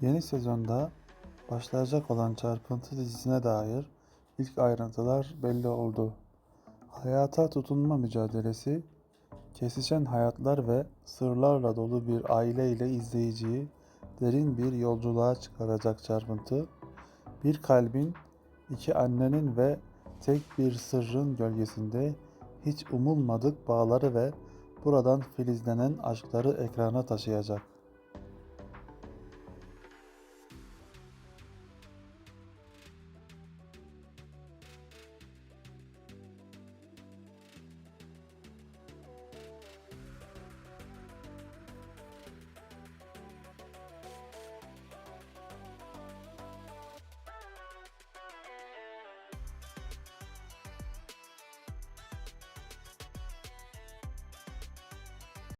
Yeni sezonda başlayacak olan Çarpıntı dizisine dair ilk ayrıntılar belli oldu. Hayata tutunma mücadelesi, kesişen hayatlar ve sırlarla dolu bir aile ile izleyiciyi derin bir yolculuğa çıkaracak Çarpıntı, bir kalbin, iki annenin ve tek bir sırrın gölgesinde hiç umulmadık bağları ve buradan filizlenen aşkları ekrana taşıyacak.